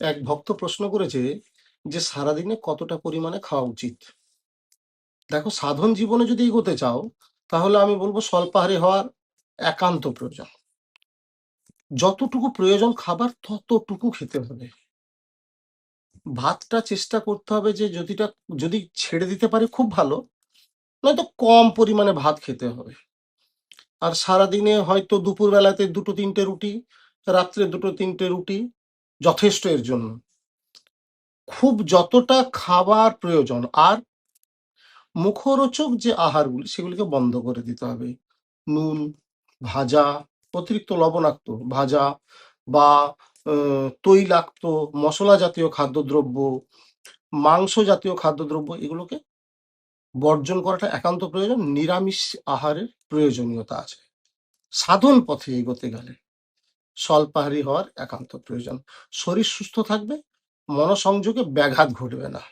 এক ভক্ত প্রশ্ন করেছে যে সারাদিনে কতটা পরিমাণে খাওয়া উচিত? দেখো, সাধন জীবনে যদি এগোতে চাও, তাহলে আমি বলব স্বল্পাহারী হওয়ার একান্ত প্রয়োজন। যতটুকু প্রয়োজন খাবার, ততটুকু খেতে হবে। ভাতটা চেষ্টা করতে হবে যে যদিটা, যদি ছেড়ে দিতে পারে খুব ভালো, নয়তো কম পরিমাণে ভাত খেতে হবে। আর সারাদিনে হয়তো দুপুর বেলাতে দুটো তিনটে রুটি, রাত্রে দুটো তিনটে রুটি যথেষ্ট এর জন্য। খুব যতটা খাবার প্রয়োজন আর মুখরোচক যে আহারগুলি, সেগুলিকে বন্ধ করে দিতে হবে। নুন, ভাজা, অতিরিক্ত লবণাক্ত ভাজা বা তৈলাক্ত মশলা জাতীয় খাদ্যদ্রব্য, মাংস জাতীয় খাদ্যদ্রব্য, এগুলোকে বর্জন করাটা একান্ত প্রয়োজন। নিরামিষ আহারের প্রয়োজনীয়তা আছে। সাধন পথে এগোতে গেলে। স্বল্পাহারী হওয়ার একান্ত প্রয়োজন। শরীর সুস্থ থাকবে মনসংযোগে ব্যাঘাত ঘটবে না।